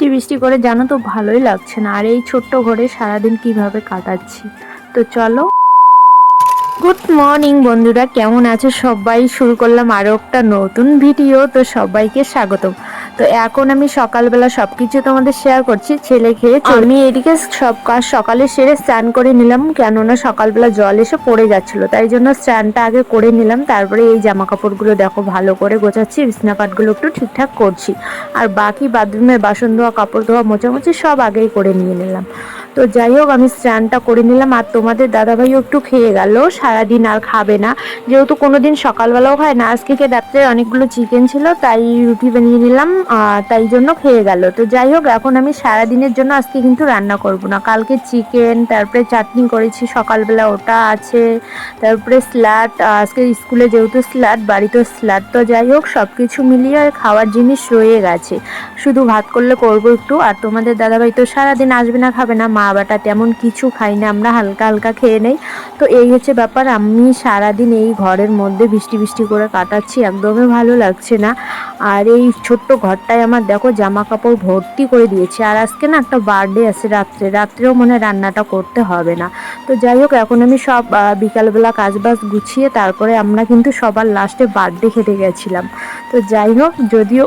বৃষ্টি বৃষ্টি করে জানো তো ভালোই লাগছে না। আর এই ছোট্ট ঘরে সারাদিন কীভাবে কাটাচ্ছি? তো চলো। গুড মর্নিং বন্ধুরা, কেমন আছো? সবাই শুরু করলাম আরও একটা নতুন ভিডিও তো সবাইকে স্বাগতম। তো এখন আমি সকালবেলা সব কিছু তোমাদের শেয়ার করছি। ছেলে খেয়ে আমি এদিকে সব কাজ সকালে সেরে স্নান করে নিলাম কেননা সকালবেলা জল এসে পড়ে যাচ্ছিল। তাই জন্য স্নানটা আগে করে নিলাম তারপরে এই জামা কাপড়গুলো দেখো ভালো করে গোছাচ্ছি বিছনাপাটগুলো একটু ঠিকঠাক করছি। আর বাকি বাথরুমের বাসন ধোয়া কাপড় ধোয়া মোছামুছি সব আগেই করে নিয়ে নিলাম। তো যাই হোক, আমি স্নানটা করে নিলাম আর তোমাদের দাদাভাইও একটু খেয়ে গেল। সারাদিন আর খাবে না। যেহেতু কোনো দিন সকালবেলাও খায় না, আজকে রাত্রে অনেকগুলো চিকেন ছিল, তাই রুটি বানিয়ে নিলাম তাই জন্য খেয়ে গেল। তো যাই হোক, এখন আমি সারাদিনের জন্য আজকে কিন্তু রান্না করব না। কালকে চিকেন তারপরে চাটনি করেছি, সকালবেলা ওটা আছে, তারপরে স্যালাড আজকে স্কুলে যেহেতু স্যালাড বাড়িতেও স্যালাড তো যাই হোক সব কিছু মিলিয়ে খাওয়ার জিনিস রয়ে গেছে। শুধু ভাত করলে করব একটু, আর তোমাদের দাদাভাই তো সারাদিন আসবে না, খাবে না মা বাটা তেমন কিছু খাই না, আমরা হালকা হালকা খেয়ে নেই। তো এই হচ্ছে ব্যাপার, আমি সারাদিন এই ঘরের মধ্যে বৃষ্টি বৃষ্টি করে কাটাচ্ছি, একদমই ভালো লাগছে না। আর এই ছোট্ট ঘরটায় আমার দেখো জামা কাপড় ভর্তি করে দিয়েছে, আর আজকে না একটা বার্থডে আছে রাত্রে, রাত্রেও মনে রান্নাটা করতে হবে না। তো যাই হোক, এখন আমি সব বিকালবেলা কাজবাজ গুছিয়ে তারপরে আমরা কিন্তু সবার লাস্টে বার্থডে খেতে গেছিলাম। তো যাই হোক, যদিও